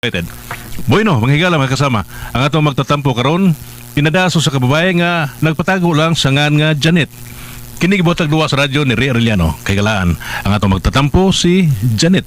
United. Bueno, mga higala mga kasama, ang atong magtatampo karon pinadaso sa kababae nga nagpatago lang sa ngan nga Janet. Kini gibotag duwa sa radyo ni Ria Arellano. Kay galaan, ang atong magtatampo si Janet.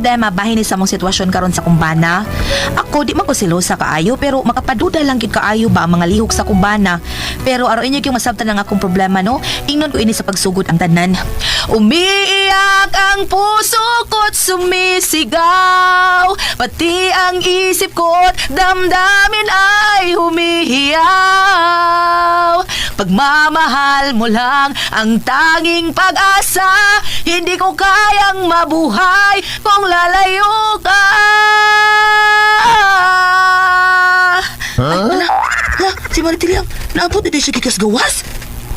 Problema bahin ni sa mong sitwasyon karon sa kumbana. Ako di man ko silosa kaayo pero makapaduda lang gid kaayo ba ang mga lihok sa kumbana. Pero araw inyo yung masabtan ang akong problema no. Ingnon ko ini sa pagsugod ang tanan. Umiiyak ang puso ko't sumisigaw. Pati ang isip ko't damdamin ay humihiyaw. Pagmamahal mo lang ang tanging pag-asa. Hindi ko kayang mabuhay kung lalayo ka. Ay, ala, ala, si Maritiliang, naabot na siya kikas gawas.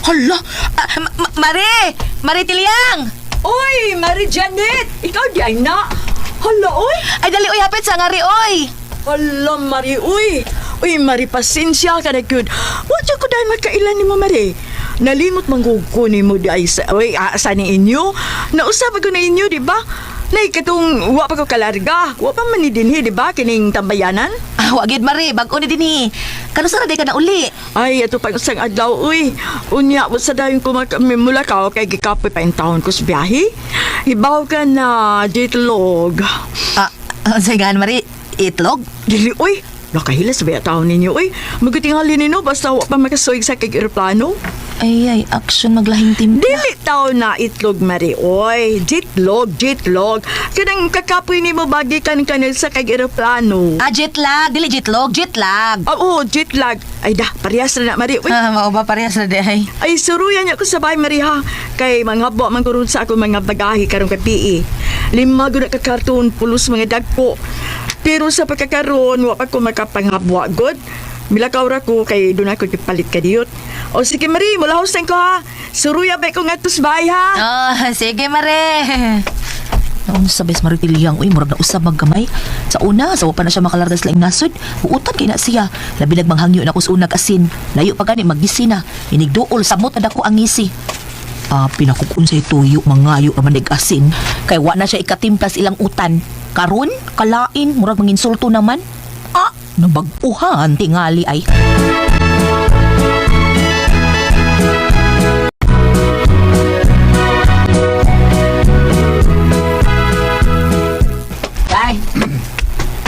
Hala, ah, Ma- Ma- Mari! Maritiliang! Oy, Mary Janet! Ikaw di ay na! Hala, oy! Ay, dali, uy, hapit sa ngari, oy! Hala, Mari, uy! Uy, Mari, pasensya ka na good. Wadya ko dahil magkailan ni mo, Mari. Nalimot mangkukunin mo di ay sa, uy, asa ni inyo. Nausap ko na inyo, di ba? Nay, katong wa pa ko kalarga. Wa pa man ni dinhi, di ba? Kining tambayanan. Ah, wagid, Mari, bago ni din eh. Kano sa ka na uli? Ay, ato pa isang adlaw, uy. Unya, wa sa dayon ko mula ka, kay gikapoy pa yung taon ko sa biyahe. Ibaw ka na, jitlog. Ah, sa gan, Mari, itlog? Dili, uy. Nakahilas ba yung taon ninyo, uy? Magutingali ninyo, basta wa pa makasuig sa kag aeroplano. Ay, ay, action maglahing timpla. Dili taon na itlog, Mari, oy. Jitlog, jitlog. Kanang kakapoy ni mo bagi kan kanil sa kag aeroplano. Ah, jetlag, dili jitlog, jetlag. Ah, Oo, jetlag. Ay da, parehas na na, Mari. Uy, Ah, mao ba parehas na day? Ay, suruyan niya ko sa bahay, Mariha. Kay mga bo, man kurun sa ako mga bagahe karong ka PE. Lima gud ka karton, pulos mga dagko. Pero sa pagkakaroon, wa pa ko makapanghabwa god. Milakaw ra ko kay doon ako kipalit ka diyot. O sige, Mari, mula hostan ko ha. Suruya ba ko nga bahay ha? Oh, sige, Mare. Noon sa bes maritilyang, uy, murag na usab magkamay. Sa una, sa pa na siya makalardas lang nasod, uutan kay na siya. Labi nagmanghangyo na ko sa unag asin. Layo pa gani, magisi na. Inigduol, samot na ko ang ngisi. Ah, pinakukun sa ituyo, mangayo ka manig asin. Kay wa na siya ikatimplas ilang utan. Karon, kalain, murag manginsulto naman. Ah, nabaguhan tingali ay. Ay!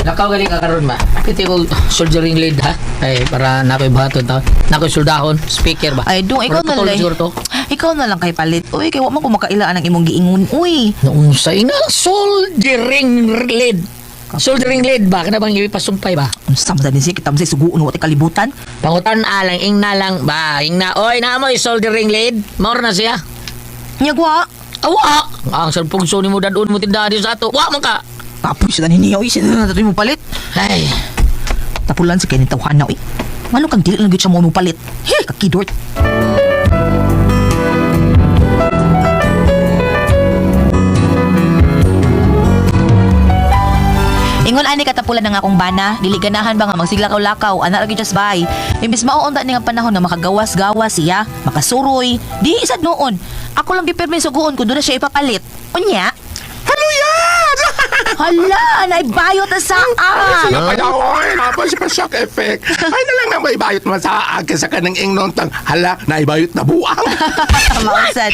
Lakaw galing ka karon ba? Piti ko soldiering lead ha? Ay, para nakoy bahaton ta. Nakoy soldahon, speaker ba? Ay, dong, ikaw na lang. to. Ikaw na lang kay palit. Uy, kay wa man ko makailaan ang imong giingon. Uy, Noong sa ina, soldering lead. Soldering lead ba? Kana bang ipasumpay ba? unsa man din siya kita sa suguon wa kalibutan. Pangutan alang, ing na lang ba? Ing na, oy, na mo soldering lead. Maur na siya. Nyagwa. Awa! Ang sarpong so ni mo dadun mo tindahan sa ato. Wa man ka! Tapoy siya na niya. Uy, siya na mo palit. Ay, Tapulan sa kinin tawhan na. Uy, ano kang dili lang gyud siya mo mo palit. Hey, kakidort. Ingon ani katapulan ng akong bana, dili ganahan ba nga magsiglakaw-lakaw, ana gyud just bay. Imbis mauunta ni nga panahon na makagawas-gawas siya, makasuroy, di isad noon. Ako lang gipirmi suguon kun doon na siya ipapalit. Unya? Kaluyan! Hala, naibayot na sa ah. Sila kaya oy, napos pa shock effect. Ay na lang na may bayot mo sa akin sa kanang ingnon tang hala na ibayot na buang. Mausad.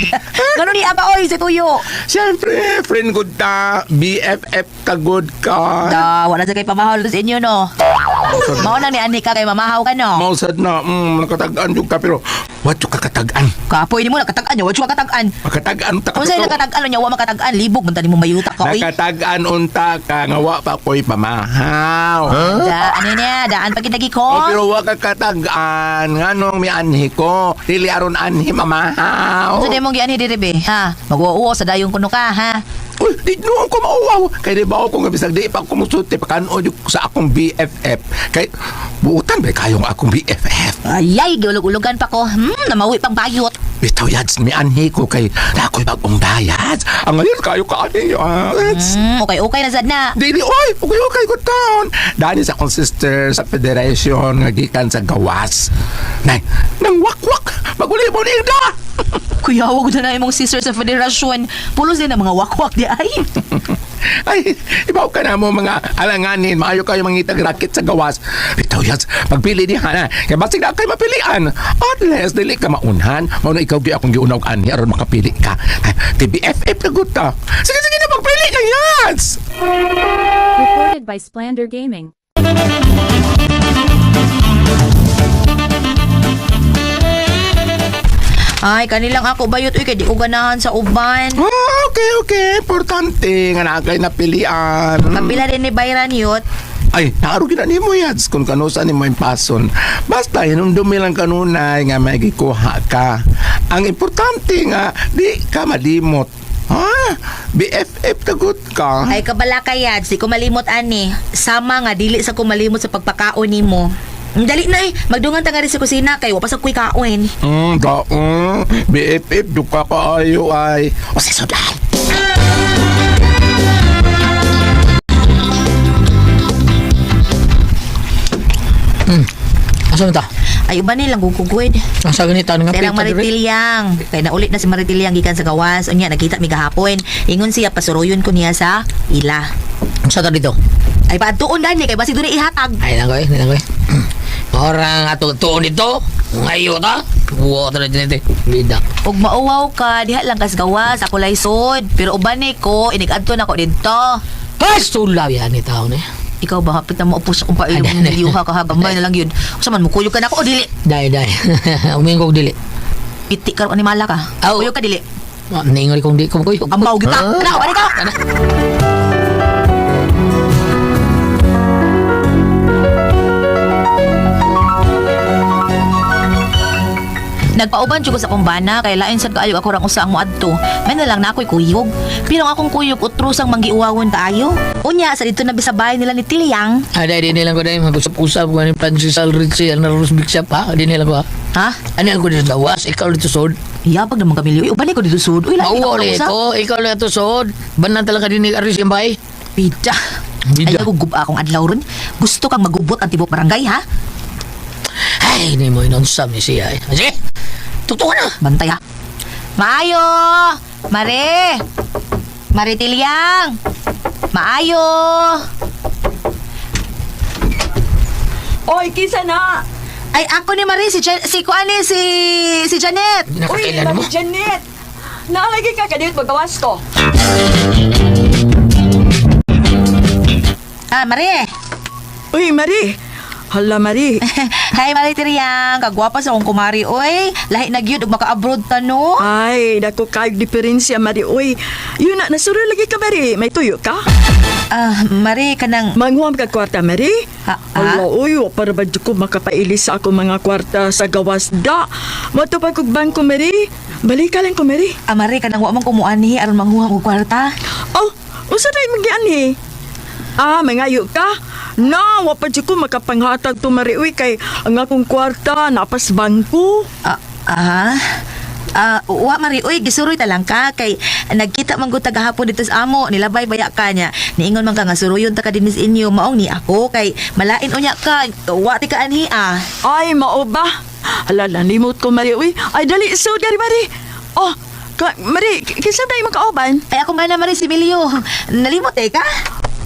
Ganun ni Aba Oy, si Tuyo. Siyempre, friend good ta, BFF ka good ka. Da, wala sa kay pamahal sa inyo, no? Mao nang ni Ani ka kay mamahaw ka, no? Mausad na, mm, nakatagaan yung ka, pero what yung kakatagaan? Kapoy ni mo, nakatagan niya. Wala katagan. Makatagaan ta Kung sa'yo nakatagan niya, wala makatagan. Libog, man tani mo mayuta ka, oy. Nakatagaan unta ka, nga wa pa ko'y pamahaw. Da, ano niya, daan pag kinagi ko. Oh, pero wa ka katagaan, nga nung may anhi ko, dili aron anhi mamahaw. Ano mong giani diri be? Ha? Mag-uwo sa dayong kuno ka, ha? Uy, di noon ko mauwaw. Kaya di ba ako nga bisag di pa ako musuti pa kanood yung sa akong BFF. Kay buutan ba kayong akong BFF? Ayay, giulog-ulogan pa ko. Hmm, namawi pang bayot. Bitaw yads, may anhi ko kay nako'y bagong bayad. Ang ngayon kayo ka ani yads. Hmm, okay, okay na sad na. Dili, oy, okay, okay, good town. Dani sa akong sister sa federation nga gikan sa gawas. Nay, nang wakwak, maguli mo ni Ida. Kuya, wag na na imong sister sa federasyon. Pulos din ang mga wakwak di ay. Ay, ibaw ka na mo mga alanganin. Maayo kayo mangitag rakit sa gawas. Bitaw yads, pagpili niya na. Kaya basig na kayo mapilian. At least, dili ka maunhan. Mauna ikaw di akong giunaw ani aron makapili ka. Ay, TBFF na good ta. Sige, sige na, pagpili na yads. Recorded by Splander Gaming. Ay, kanilang ako bayot uy kay di ko ganahan sa uban. Ah, okay, okay. Importante nga na kayo napilian. Kapila din ni Bayran yut. Ay, naarugin na ni mo yads kung kanusa ni mo yung pason. Basta, hinumdumi lang kanunay nga may gikuha ka. Ang importante nga, di ka malimot. Ha? BFF tagot ka. Ay kabala kayad, si kumalimot ani. Sama nga dili sa kumalimot sa pagpakaon nimo. Mm, Dali na eh, magdungan ta nga rin sa kusina kay wa pa sa kuy kaon. Hmm, daong. BFF, duka ka ayo ay. O si Sudan. Asa mo ta? Ay uban nilang gugugwid. Asa ganito nga Kailang pita diri? Maritilyang. Kay naulit na si Maritilyang gikan sa gawas. Unya nakita mi gahapon. Ingon siya pasuruyon ko niya sa ila. Asa ta dito? Ay paatuon gani kay basi diri ihatag. Ay lang koy, lang koy. Orang ato tuon dito. Ngayo ta. Buo ta dito. Bida. Ug mauwaw ka diha lang kas gawas ako laysod. Pero uban ni ko inigadto na ko didto. Ay, sulaw yan ni tao ni. Ikaw ba hapit na maupo sa kung pailong Ano, ng niliyuha ka ha gamay na lang yun. Usa man mo kuyog ka na ako o dili. Dai, dai. Umingkog dili. Piti ka ro animala ka. Kuyog ka dili. Ah, Ningon kong di ko ko. Ambaw kita. Kana balik ka. Nagpauban jud sa kumbana kay lain sad kaayo ako rang usa ang moadto. May na lang na ako'y kuyog. Pero ang akong kuyog utrusang manggiuwawon kaayo. Unya sa dito na bisabay nila ni Tilyang. Ah, dai, di nilang ko dai mag-usap-usap ko ni Francis Alrici ang narus big shop ha. Di nilang ko ha. Ha? Ano ang ko dito lawas? Ikaw dito sod. Iyabag naman kami liyo. Uban ko dito sud. Uy, ako ulit usap. ko. Ikaw lang ito sod. Banan talaga din ni Aris yung bay. Bida. Ay, guba akong adlaw ron. Gusto kang magubot ang tibok barangay, ha? Ay, hindi mo inonsam ni siya eh. Ah, Sige, tutukan na. Bantay, ha? Maayo! Mare! Mare Tilyang! Maayo! Oy, kisa na! Ay, ako ni Mare, si, Jan- si Kuani, si, si Janet. Uy, Nakakailan mo. Mami Janet! Naalagay ka kadit magawas ko. Ah, Mare! Uy, Marie! Hala, Marie! Hi, Mare Tilyang. Kagwapa sa akong kumari, oy. Lahi na gyud ug maka-abroad ta, no? Ay, dako kayong diferensya, Marie. Uy, yun na, nasuro lagi ka, Marie. May tuyo ka? Ah, Mare, kanang... Manguam ka kwarta, Marie? Ha- Hala, uy, wa para ba ko makapaili sa ako mga kwarta sa gawas da? Matupag kog bangko, Marie? Balik ka lang ko, Marie. Ah, Mare, kanang wa man kumuani aron manghuha og kwarta. Oh, usa na yung magian eh. Ah, mangayo ka? Na, wa pa dyan ko makapanghatag. Uy, kay ang akong kwarta, napas bangko. Ah, ah, ah, wa mari, uy, gisuroy ta lang ka, kay nagkita man gud gahapon dito sa amo, nilabay baya ka niya. Niingon man ka nga suruyon ta ka dinis inyo, maong ni ako, kay malain unya ka, wa ti ka anhi ah. Ay, mao ba? Hala, nalimot ko, Marie. Uy, ay, dali, so, gari, Marie. Oh, ka, Marie, k- kinsa na yung makauban? Ay ako man na mari si Milio, nalimot eh ka?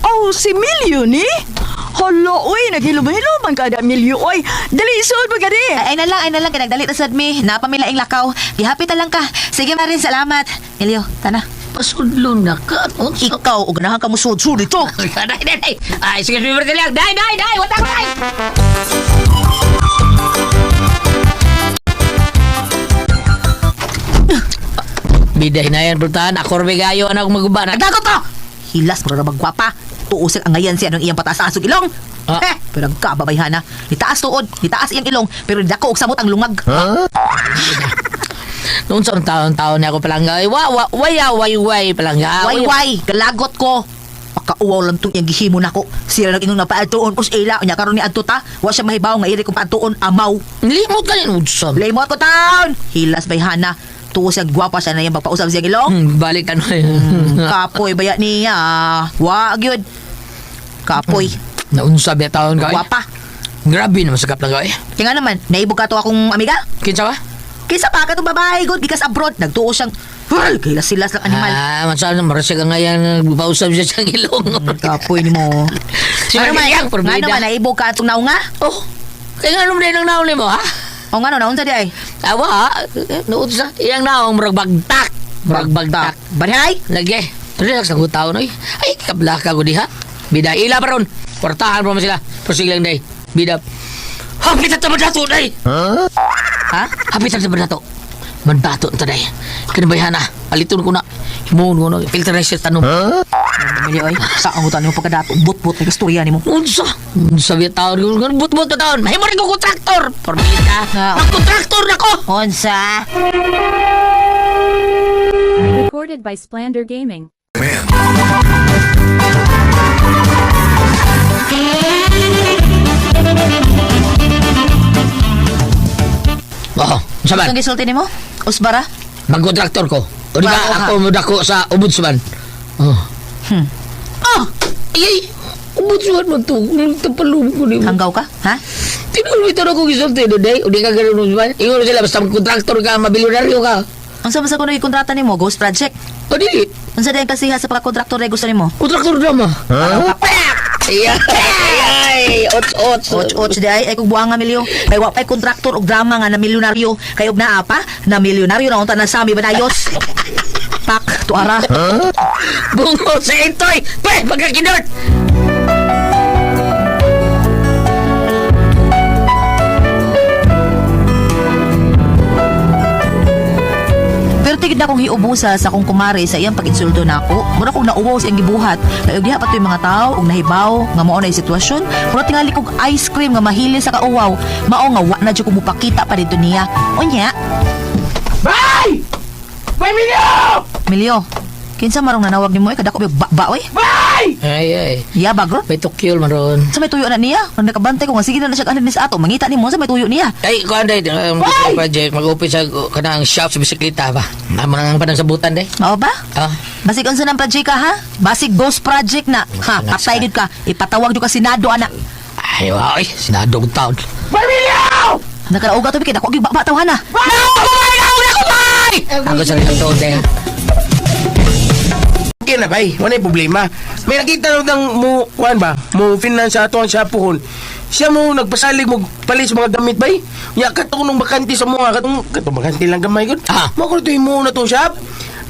Oh, si Milyo ni? Hala, uy, naghilom-hilom ka da, Milyo. Uy, dali, sud mo, gari. Ay, ay na lang, ay na lang, kinagdali ta sad mi, napamilaing lakaw. Gihapit ta lang ka. Sige marin, salamat. Milio, tana. Pasudlo na ka. Ikaw, ug ganahan ka mo sud-sud dito. Dai, dai, dai. Ay, sige, sige, sige. Dai, dai, dai. Wata ko, dai. Biday na yan, Brutan. Ako rin gayo anak maguba. Nagdagot to! Hilas mo na magwapa. Tuusik ang ngayon siya ng iyang pataas asog ilong. Ah. Eh, pero ang kababayhana. Nitaas tuod, nitaas iyang ilong, pero dako og samot ang lungag. Noon sa taon-taon niya ako palangga. Ay, wa, wa, waya, way, way, palangga. Way way, galagot ko. Makauwaw lang tong iyang gihimo nako. Sila nang ingon nga paadtuon ko sa ila. Nya karon ni adto ta. Wa siya mahibaw nga iri ko paadtuon amaw. Limot ka rin, Udsam. Limot ko taon. Hilas bay Tuwa siya gwapa siya na yung magpausap siya gilong. Hmm, balik ka na Kapoy baya niya. Wa gyud. Kapoy. Naunsa biya taon ka. Gwapa. Grabe naman sa kaplang ka eh. Kaya nga naman, naibog ka to akong amiga. Kinsa ba? Kisa pa ka itong babae, good, gikas abroad. Nagtuo siyang, Hal, kilas-silas lang animal. Ah, masala naman marasya ka ngayon siya sa ilong. Kapoy ni mo. Si ano man, nga naman, naibog ka itong naunga? Oh, kaya nga naman din ang naon mo, ha? O nga naunsa di ay? Awa, ha? Nood sa iyang naong murag bagtak. Murag bagtak. Barihay? Lagi. Relax ang tao no. Ay, kabla ka ko diha. Bida ila pa ron. Kwartahan pa man sila. Prosig lang day. Bida. Hapit at mandato day. Ha? Hapit at mandato. Mandato ta day. Kinabayhan na. Paliton ko na. Himoon ko na. Filter na siya tanong. Mili ay, sa ang utan mo pagkadato, but-but na kastorya ni mo. Unsa? Unsa biya taon ko. But-but na taon. Mahimo rin ko kontraktor. Porbida. Nga. Magkontraktor na ko. Unsa? Recorded by Splander Gaming. Oo. Unsa man? Ang gisulti ni mo? Usbara? Magkontraktor ko. O di ba ako mo dako sa ombudsman? Oh. Hmm. Ah! Ay! Ombudsman mo to. Tapalong ko ni mo. Hanggaw ka? Ha? Tinulong ito na kong isulti do day. O di ka ganun ombudsman. Ingon sila basta magkontraktor ka, mabilionaryo ka. Unsa man sa kuno kontrata nimo, Ghost Project? O di, Unsa din kasiha sa pagkontraktor na gusto nimo? kontraktor drama. Ay! Ay! Ots, ots. Och och di ay ay kung buang nga milyo. Kay wa pay kontraktor og drama nga na milyonaryo. Kay og naa pa na milyonaryo na unta na sami banayos. Pak, tuara. Bungo sa itoy! Pre, magkakinot! Pero tigid na akong hiubusa sa akong kumare sa iyang pag-insulto nako. Mura kong nauwaw sa iyang gibuhat. Kay og diha pa to'y mga tao og nahibaw nga mao na yung sitwasyon. Mura tingali kog ice cream nga mahili sa kauwaw. Mao nga wa na jud ko mupakita pa dito niya. Unya, Bay! Bay, Milyo! Milyo. Kinsa marong nanawag nimo ay kadako ba ba oy? Bay! Ay, ay. Ya bagro. May Tokyo maron. Sa may tuyo na niya. Kung nakabantay ko nga sige na na siya kanin sa ato. Mangita nimo sa may tuyo niya. Ay, kuhan day, um, project, mag-open sa kanang shop sa bisikleta ba? Naman ang panang sabutan day. Mao ba? Ah, Basig unsa ng project ka ha? Basig ghost project na. Ha, patay gid ka. Ipatawag jud ka senado ana. ay, wow, ay, sinadong taon. Bay, Milyo! Nakarauga to kay dako gyud ba tawhan na. Ako sa rin taon Okay na bay, wala yung problema. May nakita na ng mo, kuhan ba, mo finance sa ato ang siyapuhon. Siya mo nagpasalig mo palis mga gamit bay. Ya katong nung bakanti sa mga katong katong bakanti lang gamay gud. Ah. Mo ko mo na tong shop.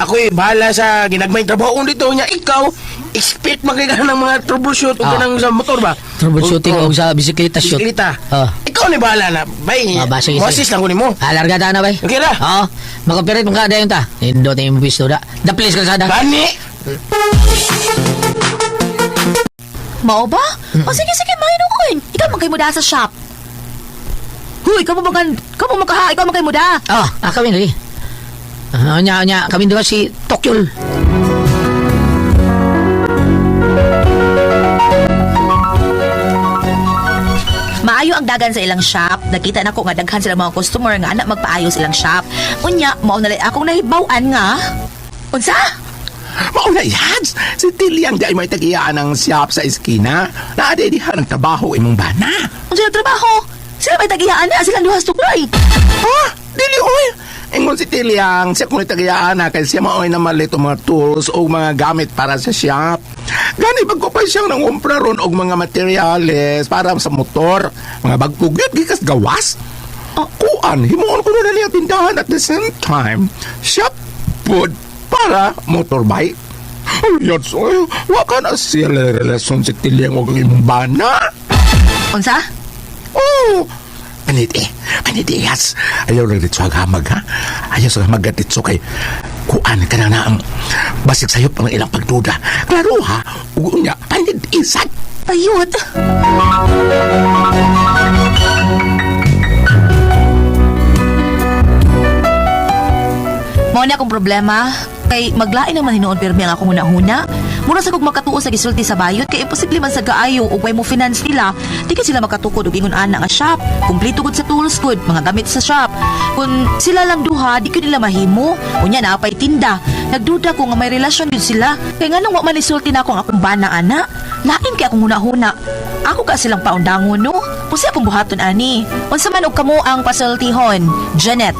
Ako eh, bahala sa ginagmay trabaho dito niya. Ikaw, expert magkailan ng mga troubleshoot o Ah. sa motor ba? Troubleshooting O- o- sa bisikleta shoot. Bisikleta. Ah. Ikaw ni bahala na. Bay, Ah, ba, sige, assist lang ko ni mo. Ah, larga na bay. Okay na. Oo, mag-operate mo ka dayon ta. Indo tayo mo pisto da. The place ka sada. Bani! Mao ba? O sige sige mahino ko yun. Ikaw man kay muda sa shop. Huy, kamu magan, kamu makaha, ikaw man kay muda. Oh, ah, kami lagi. Ah, nya nya kami dua si Tokyo. Maayo ang dagan sa ilang shop. Nakita na ko nga daghan sila mga customer nga anak magpaayo sa ilang shop. Unya, mao na akong nahibawan nga. Unsa? Mauna yan! Si Tiliang di ay may tagiyaan ng siyap sa eskina. Naaday diha ng trabaho imong bana. Unsa yung trabaho? Sila may tagiyaan na silang duhas tuloy. Ha? Dili oy! Ingon si Tiliang, siya kung itagiyaan na kay siya maoy na malit ang mga tools o mga gamit para sa shop. Gani bagko pa siyang nangumpra ron og mga materyales para sa motor. Mga bagpugyot, gikas gawas. Kuan, himuon ko na niya tindahan at the same time. Shop food para motorbike. Ayun, so, wa ka na sila relasyon si Tiliang o imong bana. Unsa? Oh! Paniti, paniti, yes. Ayaw lang dito hagamag, ha? Ayaw sa hagamag dito kay kuan ka na na ang basig sa'yo pang ilang pagduda. Klaro, ha? Ugo niya, panit isat. Ayot. Mao na akong problema kay maglain naman hinuon pirmi ang akong hunahuna. Mura sa kog makatuo sa gisulti sa bayot kay imposible man sa kaayo ug way mo finance nila, di ka sila makatukod og ingon ana nga shop. Kumpleto gud sa tools gud, mga gamit sa shop. Kung sila lang duha, di ko nila mahimo. Unya na apay tinda. Nagduda ko nga may relasyon gud sila. Kay nganong wa man isulti na akong akong bana ana. Lain kay akong huna-huna. Ako ka silang paundangon no. Pusi akong buhaton ani. Unsa man og kamo ang pasultihon? Janet.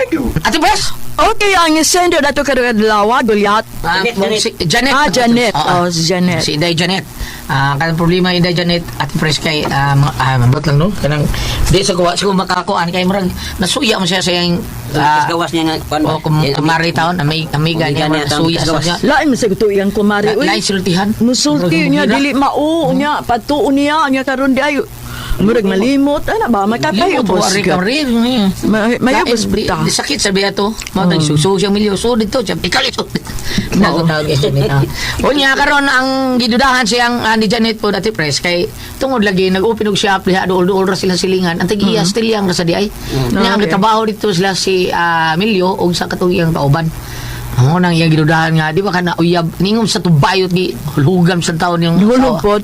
Thank you. Ate Pres! Okay, ang sender na to karong adlaw, Gulyat. Ah, Janet, si Janet. Ah, Janet. Oo. Oh, si Janet. Si Inday Janet. Ah, kanang problema Inday Janet at Pres kay ah, mga- ah mabot lang no. Kanang di sa gawa siguro makakuan kay murag nasuya mo siya sa iyang Ah, gawas niya nga kwan. o kum kumari taon amig amiga niya Amiga niya, murag nasuya sa gawas. siya. Lain mo sa ito iyang kumari. Uy, Lain sultihan. musulti niya, dili mao niya, patuo niya, niya karon di ayo. Murag malimot, ano ba, wari ka. ka eh. May- Mayabos ta. sakit sabi ato. Mo tag suso siya milyo so dito siya ikalit. Nago tawag siya nila. Unya karon ang gidudahan siyang ah, ni Janet po dati press kay tungod lagi nag-open og shop diha dool-dool ra sila silingan. Ang tag-iya still yang ra sa di ay. Nya ang Okay. trabaho dito sila si ah, Milyo og sa katuyang kauban. Ang nang iyang gidudahan nga di ba kana uyab ningom sa tubayot gi hulugam sa taon yung Hulugpod.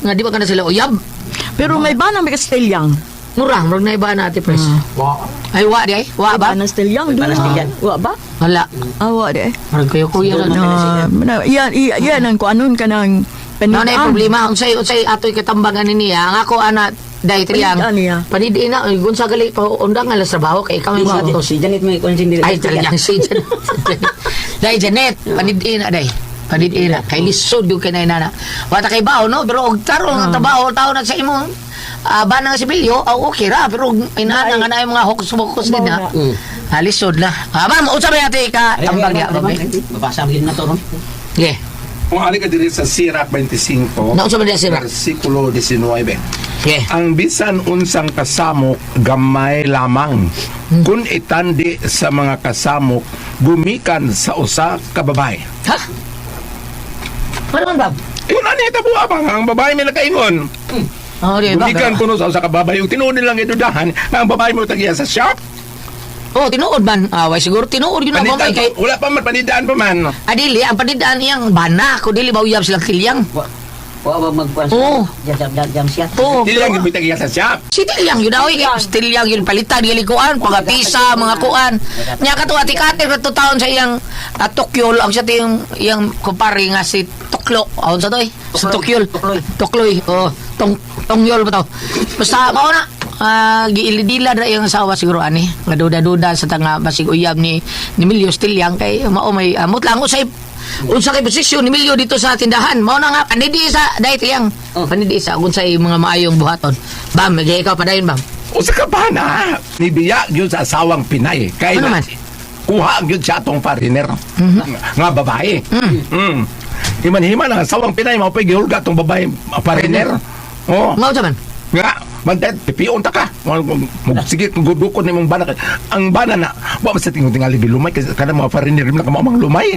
nga di ba kana sila uyab. Pero may ba na may kastilyang? Mura, murag na iba na ate press. Ay wa di ay. Wa Ba ba? na stilyang? May ba na stilyan? Wa ba? Wala. Awa de. Murag kayo kuya lang. Na, na, yan, yan, yan ang kuanon ka ng No na panidaan. problema unsay unsay atoy katambangan ni niya. Ang ako ana dahil triyang. Panidaan niya. Panidiin na uy, gunsa gali pa undang sa trabaho kay kami mga utos. Si Janet may kwan sindi. Ay triyang si Janet. Dahil Janet, panidiin na dahil. Panidiin na kay lisod yung kinay nana. Wata kay bao no pero og tarong Ah. ang trabaho tao na sa imo. Ah, ba na si Bilyo, ah, okay ra pero inaana nga na yung mga hokus-pokus din ha. Mm. Ah, lisod na. Ah, ma'am, unsa ba yate ka tambang niya, babe? Babasa mo na to, no? Yeah. Kung ali ka diri sa Sirach 25, Nausa ba niya sira? versikulo 19. Yeah. Ang bisan unsang kasamok gamay lamang. Kung itandi sa mga kasamok gumikan sa usa ka babae. Ha? Man, Bob? Yun ani ita buha bang ang babae may nakaingon. Oh, di ba? Gumikan kuno sa usa ka babae ug tinuod nilang idudahan nga ang babae mo tagiya sa shop. Oh, tinuod man. Ah, way siguro tinuod yun ang mamay kay wala pa man panidaan pa man. Adili, ang panidaan niyang bana, ko dili ba uyab silang tilyang. Wa wa ba Oo. Jam jam jam siya. Oh, Dili lang gyud tagiya sa shop. si tilyang yun daw, eh. Si tilyang yun palitan, dili kuan, pagapisa, mga kuan. Nya ka to atikate ka to taon sa iyang uh, Tokyol, ang siya to yung, yung kumpare nga si Toklo. Awon sa to eh. Si Tokyol. Tukloy. Tukloy. Oh, tong, tongyol ba to? Basta, mao na. Ah, giilidila na yung asawa siguro ani nga duda-duda sa tanga basig uyab ni ni Milyo still yang kay mao may amot lang usay unsa kay posisyon ni Milyo dito sa tindahan mao na nga panidi sa dahil yang Oh. panidi sa unsay mga maayong buhaton bam magay ikaw padayon bam Usa ka ba na nibiya gyud sa asawang Pinay kay Ano man? Mhm. kuha gyud siya atong foreigner nga babae. Mm. Himan-himan ang asawang Pinay mao pay gihulga atong babae foreigner. Oh, mao sa man nga Bantet, pipiyon ta ka. Sige, gudukon ni mong bana. Ang bana na, wa sa tingong tingali gilumay. Kasi kada mga foreigner na kamamang lumay.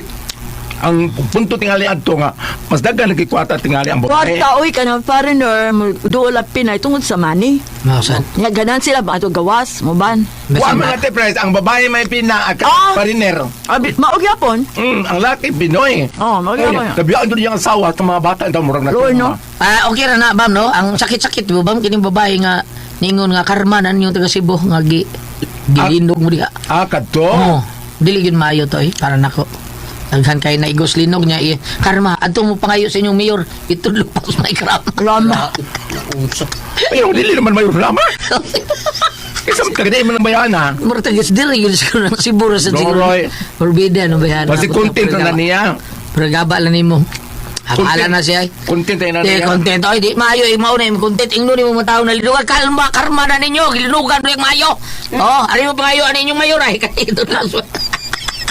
Ang punto tingali adto nga, mas dagan lagi kwata tingali ang babae. Kwarta, uy, ka ng foreigner, lang pinay tungod sa money. mao sa Nga ganan sila ba ito gawas, mo ban? Wa mga te ang babae may pina at Ah! foreigner. Abi, maog yapon. Mm, ang laki Pinoy. Oh, maog yapon. Tabiyaan doon yung asawa at mga bata ito murag na. No? Ah, okay ra na, bam, no? Ang sakit-sakit mo, bam, kining babae nga ningon nga karmanan yung taga Cebu nga gi gilindog mo diha. Ah, kadto. Oo. Dili gid maayo to eh, para nako. Daghan kay na igos linog niya eh. Karma, adto mo pangayo sa inyong mayor, itudlo pa sa may krama. Rama. Pero dili naman may lama. Kasi kagaday mo ng bayana. Mura tagis diri yun siguro ng Cebu ra sa siguro. Doroy. Forbidden no bayan. Kasi content na niya. Pero gaba lang nimo. Akala na siya. eh. Content ay na Di niya. content oy di maayo ay mao na yung content ingno nimo mga tao na linugan kalma karma na ninyo gilinugan mo yung maayo. Oh, ari mo pangayo ani inyong mayor ay kay ito lang.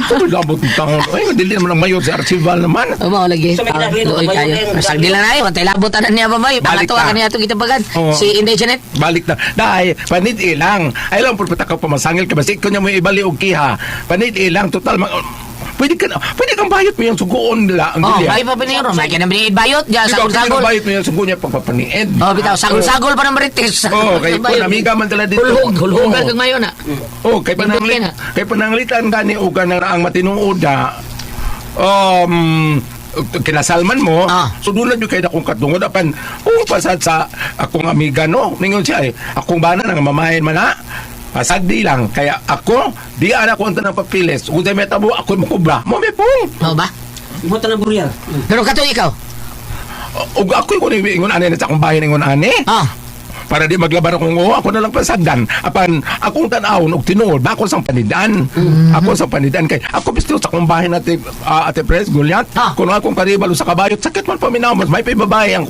Oh, labot ng taon. Ay, dili naman ang mayor sa archival naman. O mo lagi. Ah, Luoy kayo. Masag dila na yun. Tay labutan na niya ba ba? Balik Pangato na. ka niya ito kita bagan. Oo. Si Inday Janet. Balik na. Dahil, panit ilang. Ay lang, purpata ka pamasangil ka. Basta ikaw niya mo ibali og kiha. Panit ilang. Total, Pwede ka na, pwede kang bayot mo yung sugoon nila. Ang Oh, Julia. may pa piniro. May kinabiniid bayot. Diyan, Ikaw, pwede sagol-sagol. kang bayot mo yung sugo niya pagpapaniid. Oh, bitaw, sagol-sagol pa ng marites. Oh, kay kung amiga man tala dito. Hulhog, hulhogan Oh. kang ngayon ah. Oh, kay pananglit, Indot ka kay pananglitan gani o ganang ang matinuod na um kinasalman mo, Ah. so doon lang yung kay akong katungod apan oh pasad sa akong amiga no ningon siya eh akong bana nang mamahin man na pasagdi lang kaya ako di ana ko tanang papilis ug may tabo ako mo kubra mo may pong Oh, ba? Ibutan na buryar. Pero kato ikaw. ug ako ko ingon ani na sa akong bahin ingon ani Ah, para di maglaban akong oo, ako na lang pasagdan. Apan, akong tanawon og tinuod, ba ako sang panidan. Ako sang panidan kay ako bisto sa akong bahay natin uh, ate Pres Gulyat. Ah. Kung akong karibal sa kabayot, sakit man paminamos, may paibabae ang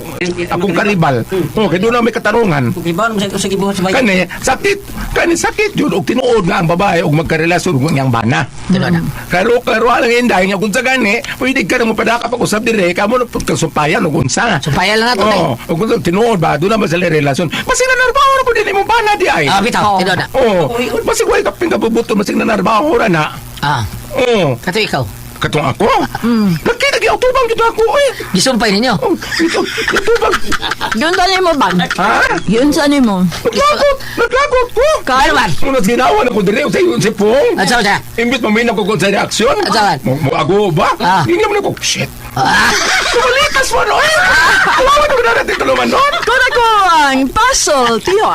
akong karibal. Oh, kay na may katarungan. Mo sa sa gibuhat sa. Kani, sakit, kani sakit yun, og tinuod nga ang babae, og magkarelasyon ug niyang bana. Na? Karo, karo lang inday, nga kung sa gani, pwede ka na mo padaka pag-usap dire, kamo na pagkasumpayan, og unsa. Sumpaya lang nato, oh, kung tinuod ba, doon naman sa relasyon. Masing nanarbaho na po din mo bana di ay. Ah, bitaw, ito na. Oo, masing way kaping kabubuto, masing nanarbaho ra na. Ah, Oo, kato ikaw. katong ako. Nakita gi autobang gito ako eh. Gisumpay ninyo. Oh, ito, autobang. Yun sa mo ba? Ha? Yun sa mo. Naglagot, naglagot ko. Ano man? Kung ginawa na ko dire, sa iyo si Pong. At saan siya? Imbit maminaw ko kung sa reaksyon. At saan? Mo mo ago ba? Ah. Hindi naman ako, shit. Kumalikas mo eh. Alam mo na natin tuluman ako ang puzzle, tiyo.